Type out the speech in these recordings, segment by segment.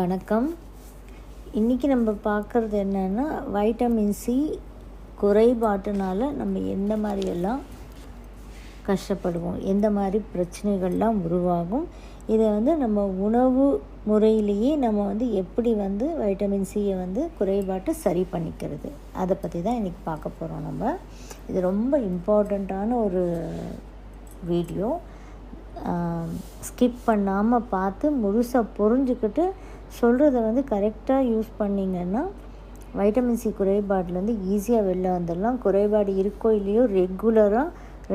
வணக்கம். இன்றைக்கி நம்ம பார்க்குறது என்னென்னா வைட்டமின் சி குறைபாட்டுனால நம்ம எந்த மாதிரியெல்லாம் கஷ்டப்படுவோம் எந்த மாதிரி பிரச்சனைகள்லாம் உருவாகும் இதை வந்து நம்ம உணவு முறையிலேயே நம்ம வந்து எப்படி வந்து வைட்டமின் சியை வந்து குறைபாட்டை சரி பண்ணிக்கிறது அதை பற்றி தான் இன்றைக்கி பார்க்க போகிறோம் நம்ம. இது ரொம்ப இம்பார்ட்டண்ட்டான ஒரு வீடியோ ஸ்கிப் பண்ணாமல் பார்த்து முழுசாக புரிஞ்சுக்கிட்டு சொல்கிறத வந்து கரெக்டாக யூஸ் பண்ணிங்கன்னா வைட்டமின் சி குறைபாடுலேருந்து ஈஸியாக வெளில வந்துடலாம். குறைபாடு இருக்கோ இல்லையோ ரெகுலராக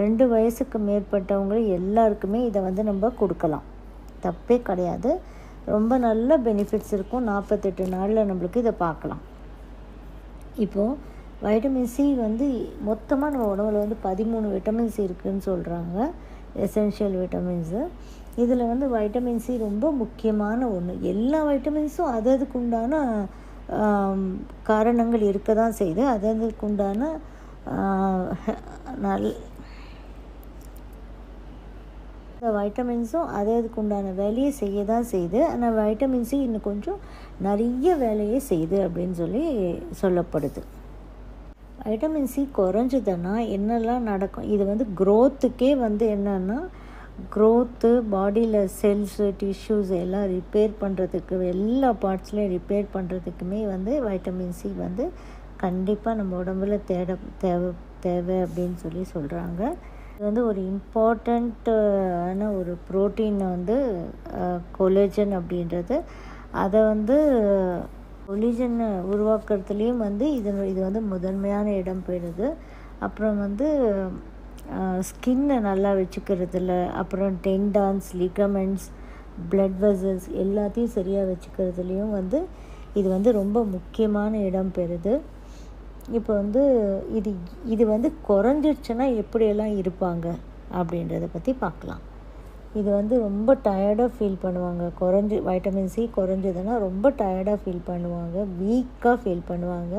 ரெண்டு வயசுக்கு மேற்பட்டவங்க எல்லாருக்குமே இதை வந்து நம்ம கொடுக்கலாம். தப்பே கிடையாது. ரொம்ப நல்ல பெனிஃபிட்ஸ் இருக்கும். நாற்பத்தெட்டு நாளில் நம்மளுக்கு இதை பார்க்கலாம். இப்போது வைட்டமின் சி வந்து மொத்தமாக நம்ம உடம்புல வந்து பதிமூணு விட்டமின் சி இருக்குதுன்னு சொல்கிறாங்க எசென்ஷியல் விட்டமின்ஸு இதில் வந்து வைட்டமின் சி ரொம்ப முக்கியமான ஒன்று எல்லா வைட்டமின்ஸும் அது அதுக்கு உண்டான காரணங்கள் இருக்க தான் செய்யுது அது அதுக்கு உண்டான நல் இந்த வைட்டமின்ஸும் அது அதுக்கு உண்டான வேலையை செய்ய தான் செய்யுது ஆனால் வைட்டமின் சி இன்னும் கொஞ்சம் நிறைய வேலையை செய்யுது அப்படின்னு சொல்லி சொல்லப்படுது. வைட்டமின் சி குறைஞ்சதுன்னா என்னெல்லாம் நடக்கும்? இது வந்து க்ரோத்துக்கே வந்து என்னென்னா க்ரோத்து பாடியில் செல்ஸு டிஷ்யூஸ் எல்லாம் ரிப்பேர் பண்ணுறதுக்கு எல்லா பார்ட்ஸ்லையும் ரிப்பேர் பண்ணுறதுக்குமே வந்து வைட்டமின் சி வந்து கண்டிப்பாக நம்ம உடம்புல தேட தேவை தேவை அப்படின்னு சொல்லி சொல்கிறாங்க இது வந்து ஒரு இம்பார்ட்டண்ட்டான ஒரு ப்ரோட்டீன் வந்து கொலஜன் அப்படின்றது. அதை வந்து கொலிஜனை உருவாக்குறதுலேயும் வந்து இது இது வந்து முதன்மையான இடம் பெறுது. அப்புறம் வந்து ஸ்கின்னை நல்லா வச்சுக்கிறதுல அப்புறம் டெண்டான்ஸ் லிகமெண்ட்ஸ் பிளட் வெசல்ஸ் எல்லாத்தையும் சரியாக வச்சுக்கிறதுலேயும் வந்து இது வந்து ரொம்ப முக்கியமான இடம் பெறுது. இப்போ வந்து இது இது வந்து குறைஞ்சிருச்சுன்னா எப்படியெல்லாம் இருப்பாங்க அப்படின்றத பற்றி பார்க்கலாம். இது வந்து ரொம்ப டயர்டாக ஃபீல் பண்ணுவாங்க. குறைஞ்சி வைட்டமின் சி குறைஞ்சதுன்னா ரொம்ப டயர்டாக ஃபீல் பண்ணுவாங்க. வீக்காக ஃபீல் பண்ணுவாங்க.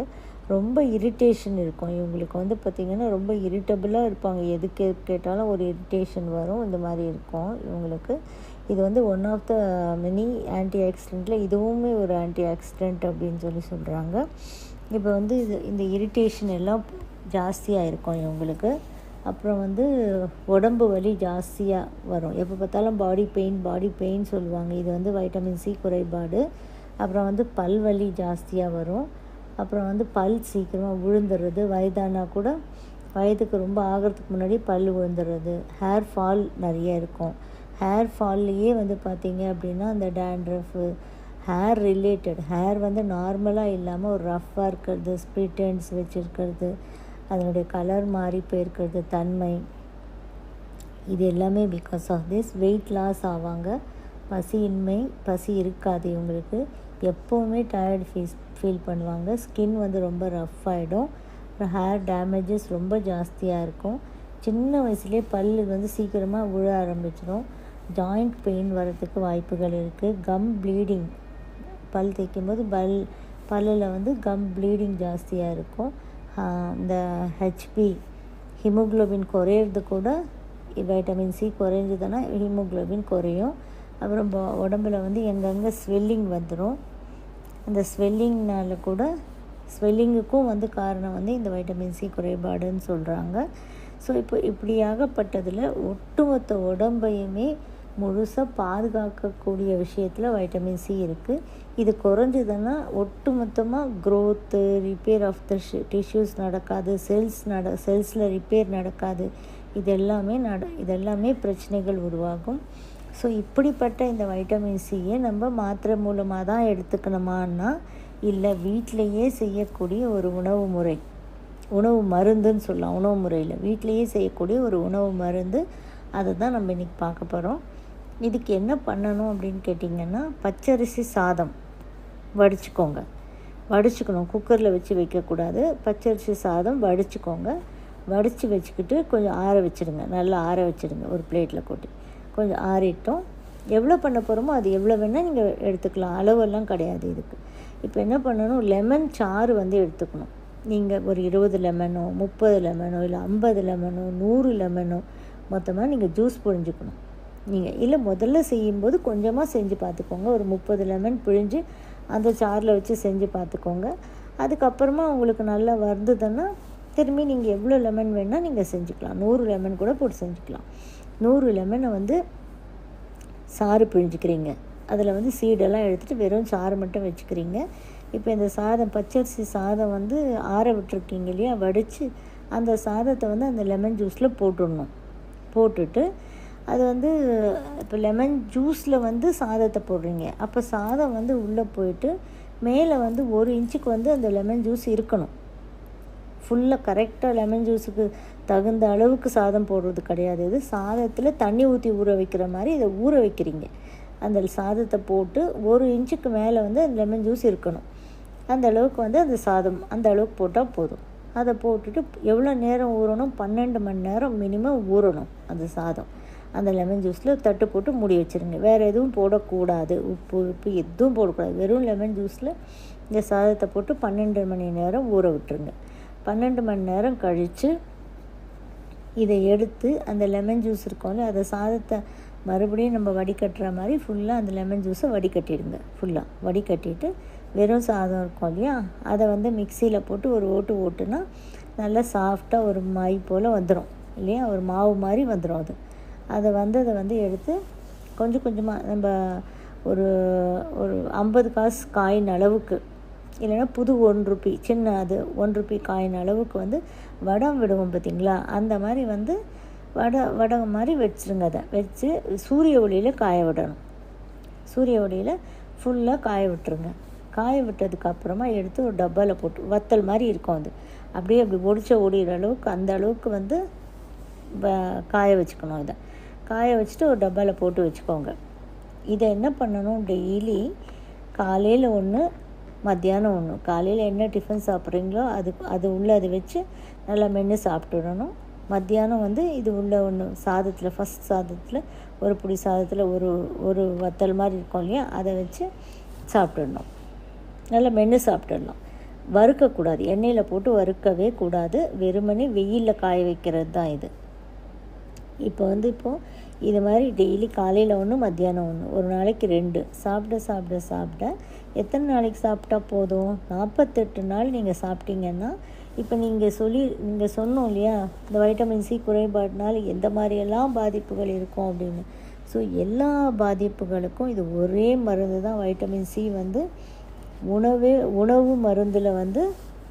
ரொம்ப இரிட்டேஷன் இருக்கும். இவங்களுக்கு வந்து பார்த்திங்கன்னா ரொம்ப இரிட்டபிளாக இருப்பாங்க. எதுக்கு கேட்டாலும் ஒரு இரிட்டேஷன் வரும். இந்த மாதிரி இருக்கும் இவங்களுக்கு. இது வந்து one of the mini anti ஆக்சிடெண்ட்டில் இதுவுமே ஒரு ஆன்டி ஆக்சிடெண்ட் அப்படின்னு சொல்லி சொல்கிறாங்க இப்போ வந்து இது இந்த இரிட்டேஷன் எல்லாம் ஜாஸ்தியாக இருக்கும் இவங்களுக்கு. அப்புறம் வந்து உடம்பு வலி ஜாஸ்தியாக வரும். எப்போ பார்த்தாலும் பாடி பெயின் பாடி பெயின் சொல்லுவாங்க. இது வந்து வைட்டமின் சி குறைபாடு. அப்புறம் வந்து பல் வலி ஜாஸ்தியாக வரும். அப்புறம் வந்து பல் சீக்கிரமாக விழுந்துடுறது வயதானா கூட வயதுக்கு ரொம்ப ஆகிறதுக்கு முன்னாடி பல் விழுந்துடுறது ஹேர் ஃபால் நிறைய இருக்கும். ஹேர் ஃபால்லையே வந்து பார்த்திங்க அப்படின்னா அந்த டேண்ட்ரஃபு ஹேர் ரிலேட்டட் ஹேர் வந்து நார்மலாக இல்லாமல் ஒரு ரஃப்பாக இருக்கிறது ஸ்பிரிட்டன்ஸ் வச்சுருக்கிறது அதனுடைய கலர் மாறி போயிருக்கிறது தன்மை. இது எல்லாமே because of this weight loss ஆவாங்க. பசியின்மை பசி இருக்காது இவங்களுக்கு. எப்போவுமே டயர்டு ஃபீஸ் ஃபீல் பண்ணுவாங்க. ஸ்கின் வந்து ரொம்ப ரஃப் ஆகிடும் அப்புறம் ஹேர் டேமேஜஸ் ரொம்ப ஜாஸ்தியாக இருக்கும். சின்ன வயசுலேயே பல் வந்து சீக்கிரமாக விழ ஆரம்பிச்சிடும். ஜாயிண்ட் பெயின் வரத்துக்கு வாய்ப்புகள் இருக்குது கம் ப்ளீடிங் பல் தேய்க்கும்போது பல் பல்லில் வந்து கம் ப்ளீடிங் ஜாஸ்தியாக இருக்கும். இந்த ஹெச்பி ஹிமோக்ளோபின் குறையிறது கூட வைட்டமின் சி குறைஞ்சதுன்னா ஹீமோக்ளோபின் குறையும். அப்புறம் உடம்புல வந்து எங்கெங்கே ஸ்வெல்லிங் வந்துடும் அந்த ஸ்வெல்லிங்னால கூட ஸ்வெல்லிங்குக்கும் வந்து காரணம் வந்து இந்த வைட்டமின் சி குறைபாடுன்னு சொல்கிறாங்க ஸோ இப்போ இப்படியாகப்பட்டதில் ஒட்டுமொத்த உடம்பையுமே முழுசாக பாதுகாக்கக்கூடிய விஷயத்தில் வைட்டமின் சி இருக்குது இது குறைஞ்சதுன்னா ஒட்டு மொத்தமாக growth repair of the tissues நடக்காது செல்ஸ் நட செல்ஸில் ரிப்பேர் நடக்காது. இது எல்லாமே நட இதெல்லாமே பிரச்சனைகள் உருவாகும். ஸோ இப்படிப்பட்ட இந்த வைட்டமின் சியை நம்ம மாத்திரை மூலமாக தான் எடுத்துக்கணுமான்னா இல்லை வீட்டிலையே செய்யக்கூடிய ஒரு உணவு முறை. உணவு மருந்துன்னு சொல்லலாம் உணவு முறையில். வீட்டிலையே செய்யக்கூடிய ஒரு உணவு மருந்து அதை தான் நம்ம இன்றைக்கி பார்க்க போகிறோம் இதுக்கு என்ன பண்ணணும் அப்படின்னு கேட்டிங்கன்னா பச்சரிசி சாதம் வடிச்சுக்கோங்க. வடிச்சுக்கணும். குக்கரில் வச்சு வைக்கக்கூடாது. பச்சரிசி சாதம் வடிச்சுக்கோங்க. வடித்து வச்சுக்கிட்டு கொஞ்சம் ஆற வச்சுடுங்க. நல்லா ஆற வச்சுடுங்க. ஒரு பிளேட்டில் கொட்டி கொஞ்சம் ஆறிட்டோம் எவ்வளோ பண்ண போகிறோமோ அது எவ்வளோ வேணால் நீங்கள் எடுத்துக்கலாம். அளவெல்லாம் கிடையாது இதுக்கு. இப்போ என்ன பண்ணணும்? லெமன் சாறு வந்து எடுத்துக்கணும். நீங்கள் ஒரு இருபது லெமனோ முப்பது லெமனோ இல்லை ஐம்பது லெமனோ நூறு லெமனோ மொத்தமாக நீங்கள் ஜூஸ் புழிஞ்சுக்கணும். நீங்கள் இல்லை முதல்ல செய்யும்போது கொஞ்சமாக செஞ்சு பார்த்துக்கோங்க. ஒரு முப்பது லெமன் பிழிஞ்சு அந்த சாரில் வச்சு செஞ்சு பார்த்துக்கோங்க. அதுக்கப்புறமா உங்களுக்கு நல்லா வருதுன்னா திரும்பி நீங்கள் எவ்வளோ லெமன் வேணால் நீங்கள் செஞ்சுக்கலாம். நூறு லெமன் கூட போட்டு செஞ்சுக்கலாம். நூறு லெமனை வந்து சாறு பிழிஞ்சுக்கிறீங்க. அதில் வந்து சீடெல்லாம் எடுத்துகிட்டு வெறும் சாறு மட்டும் வச்சுக்கிறீங்க. இப்போ இந்த சாதம் பச்சரிசி சாதம் வந்து ஆற விட்டுருக்கீங்க இல்லையா? வடித்து அந்த சாதத்தை வந்து அந்த லெமன் ஜூஸில் போட்டுடணும். போட்டுட்டு அது வந்து இப்போ லெமன் ஜூஸில் வந்து சாதத்தை போடுறீங்க. அப்போ சாதம் வந்து உள்ளே போயிட்டு மேலே வந்து ஒரு இன்ச்சுக்கு வந்து அந்த லெமன் ஜூஸ் இருக்கணும். ஃபுல்லாக கரெக்டாக லெமன் ஜூஸுக்கு தகுந்த அளவுக்கு சாதம் போடுறது கிடையாது. இது சாதத்தில் தண்ணி ஊற்றி ஊற வைக்கிற மாதிரி இதை ஊற வைக்கிறீங்க. அந்த சாதத்தை போட்டு ஒரு இன்ச்சுக்கு மேலே வந்து அந்த லெமன் ஜூஸ் இருக்கணும். அந்த அளவுக்கு வந்து அந்த சாதம் அந்த அளவுக்கு போட்டால் போதும். அதை போட்டுட்டு எவ்வளோ நேரம் ஊறணும்? பன்னெண்டு மணி நேரம் மினிமம் ஊறணும் அந்த சாதம். அந்த லெமன் ஜூஸில் தட்டு போட்டு மூடி வச்சுருங்க. வேறு எதுவும் போடக்கூடாது. உப்பு உப்பு எதுவும் போடக்கூடாது. வெறும் லெமன் ஜூஸில் இந்த சாதத்தை போட்டு பன்னெண்டு மணி நேரம் ஊற விட்டுருங்க. பன்னெண்டு மணி நேரம் கழித்து இதை எடுத்து அந்த லெமன் ஜூஸ் இருக்கும்ல அதை சாதத்தை மறுபடியும் நம்ம வடிகட்டுற மாதிரி ஃபுல்லாக அந்த லெமன் ஜூஸை வடிகட்டிடுங்க ஃபுல்லாக வடிகட்டிட்டு வெறும் சாதம் இருக்கும் இல்லையா? அதை வந்து மிக்சியில் போட்டு ஒரு ஓட்டு ஓட்டுனா நல்லா சாஃப்டாக ஒரு மை போல் வந்துடும் இல்லையா? ஒரு மாவு மாதிரி வந்துடும் அது. அதை வந்து அதை வந்து எடுத்து கொஞ்சம் கொஞ்சமாக நம்ம ஒரு ஒரு ஐம்பது காசு காயின் அளவுக்கு இல்லைன்னா புது ஒன் ருப்பி சின்ன அது ஒன் ருப்பி காயின் அளவுக்கு வந்து வடம் விடுவோம் பார்த்திங்களா? அந்த மாதிரி வந்து வடை வடகம் மாதிரி வச்சுருங்க அதை. வச்சு சூரிய ஒளியில் காய விடணும். சூரிய ஒளியில் ஃபுல்லாக காய விட்டுருங்க. காய விட்டதுக்கப்புறமா எடுத்து ஒரு டப்பாவில் போட்டு வத்தல் மாதிரி இருக்கும் அது. அப்படியே அப்படி ஒடிச்ச ஓடிகிற அளவுக்கு அந்த அளவுக்கு வந்து காய வச்சுக்கணும் இதை. காய வச்சுட்டு ஒரு டப்பாவில் போட்டு வச்சுக்கோங்க. இதை என்ன பண்ணணும்? டெய்லி காலையில் ஒன்று மத்தியானம் ஒன்று காலையில் என்ன டிஃபன் சாப்பிட்றீங்களோ அது அது உள்ளே அதை வச்சு நல்லா மென்று சாப்பிட்டுடணும் மத்தியானம் வந்து இது உள்ள ஒன்று சாதத்தில் ஃபஸ்ட் சாதத்தில் ஒரு புடி சாதத்தில் ஒரு ஒரு வத்தல் மாதிரி இருக்கும் இல்லையா? அதை வச்சு சாப்பிட்டுடணும் நல்லா மென்று சாப்பிட்டுடலாம் வறுக்கக்கூடாது. எண்ணெயில் போட்டு வறுக்கவே கூடாது. வெறுமனே வெயிலில் காய வைக்கிறது தான் இது. இப்போ வந்து இப்போது இது மாதிரி டெய்லி காலையில் ஒன்று மத்தியானம் ஒன்று ஒரு நாளைக்கு ரெண்டு. சாப்பிட சாப்பிட சாப்பிட. எத்தனை நாளைக்கு சாப்பிட்டா போதும்? நாற்பத்தெட்டு நாள் நீங்கள் சாப்பிட்டீங்கன்னா இப்போ நீங்கள் சொல்லி நீங்கள் சொன்னோம் இல்லையா? இந்த வைட்டமின் சி குறைபாடுனால எந்த மாதிரியெல்லாம் பாதிப்புகள் இருக்கும் அப்படின்னு. ஸோ எல்லா பாதிப்புகளுக்கும் இது ஒரே மருந்து தான். வைட்டமின் சி வந்து உணவே உணவு மருந்தில் வந்து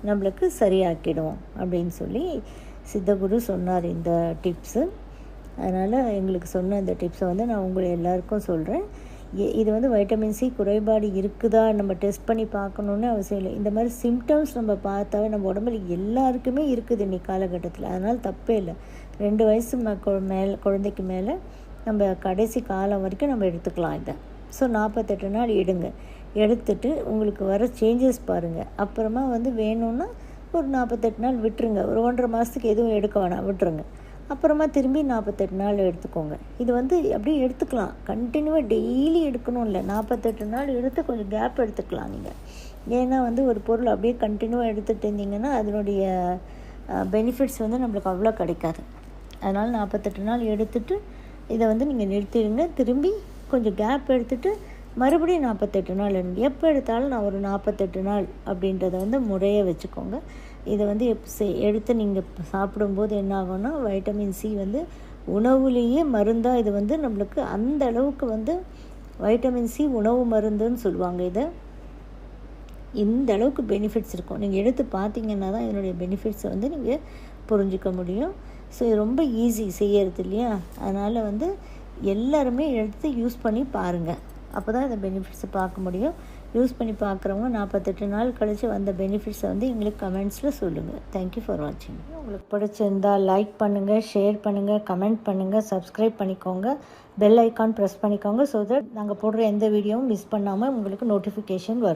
நம்மளுக்கு சரியாக்கிடும் அப்படின்னு சொல்லி சித்தகுரு சொன்னார் இந்த டிப்ஸு அதனால் எங்களுக்கு சொன்ன அந்த டிப்ஸை வந்து நான் உங்களை எல்லாருக்கும் சொல்கிறேன் இது வந்து வைட்டமின் சி குறைபாடு இருக்குதா? நம்ம டெஸ்ட் பண்ணி பார்க்கணுன்னு அவசியம் இல்லை. இந்த மாதிரி சிம்டம்ஸ் நம்ம பார்த்தாவே நம்ம உடம்புல எல்லாருக்குமே இருக்குது இன்னைக்கு காலகட்டத்தில். அதனால் தப்பே இல்லை. ரெண்டு வயசு மேல் குழந்தைக்கு மேலே நம்ம கடைசி காலம் வரைக்கும் நம்ம எடுத்துக்கலாம் இதை. ஸோ நாற்பத்தெட்டு நாள் எடுங்க. எடுத்துட்டு உங்களுக்கு வர சேஞ்சஸ் பாருங்கள் அப்புறமா வந்து வேணும்னா ஒரு நாற்பத்தெட்டு நாள் விட்டுருங்க. ஒரு ஒன்றரை மாதத்துக்கு எதுவும் எடுக்க வேணாம். விட்டுருங்க. அப்புறமா திரும்பி நாற்பத்தெட்டு நாள் எடுத்துக்கோங்க. இது வந்து அப்படியே எடுத்துக்கலாம். கண்டினியூவாக டெய்லி எடுக்கணும் இல்லை. நாற்பத்தெட்டு நாள் எடுத்து கொஞ்சம் கேப் எடுத்துக்கலாம் நீங்கள் ஏன்னா வந்து ஒரு பொருள் அப்படியே கண்டினியூவாக எடுத்துகிட்டு இருந்தீங்கன்னா அதனுடைய பெனிஃபிட்ஸ் வந்து நம்மளுக்கு அவ்வளோ கிடைக்காது. அதனால் நாற்பத்தெட்டு நாள் எடுத்துட்டு இதை வந்து நீங்கள் நிறுத்திடுங்க. திரும்பி கொஞ்சம் கேப் எடுத்துகிட்டு மறுபடியும் நாற்பத்தெட்டு நாள் எடுங்க. எப்போ எடுத்தாலும் நான் ஒரு நாற்பத்தெட்டு நாள் அப்படின்றத வந்து முறையை வச்சுக்கோங்க. இதை வந்து எப் எடுத்து நீங்கள் சாப்பிடும்போது என்ன ஆகும்னா வைட்டமின் சி வந்து உணவுலேயே மருந்தாக இது வந்து நம்மளுக்கு அந்த அளவுக்கு வந்து வைட்டமின் சி உணவு மருந்துன்னு சொல்லுவாங்க இதை. இந்த அளவுக்கு பெனிஃபிட்ஸ் இருக்கும். நீங்கள் எடுத்து பார்த்தீங்கன்னா தான் இதனுடைய பெனிஃபிட்ஸை வந்து நீங்கள் புரிஞ்சிக்க முடியும். ஸோ இது ரொம்ப ஈஸி செய்யறது இல்லையா? அதனால் வந்து எல்லாருமே எடுத்து யூஸ் பண்ணி பாருங்கள் அப்போ தான் இந்த பெனிஃபிட்ஸை பார்க்க முடியும். யூஸ் பண்ணி பார்க்குறவங்க நாற்பத்தெட்டு நாள் கழித்து வந்த பெனிஃபிட்ஸை வந்து எங்களுக்கு கமெண்ட்ஸில் சொல்லுங்கள் தேங்க்யூ ஃபார் வாட்சிங் உங்களுக்கு பிடிச்சிருந்தால் லைக் பண்ணுங்கள் ஷேர் பண்ணுங்கள் கமெண்ட் பண்ணுங்கள் சப்ஸ்கிரைப் பண்ணிக்கோங்க. பெல் ஐக்கான் ப்ரெஸ் பண்ணிக்கோங்க ஸோ தட் நாங்கள் போடுற எந்த வீடியோவும் மிஸ் பண்ணாமல் உங்களுக்கு நோட்டிஃபிகேஷன் வரும்.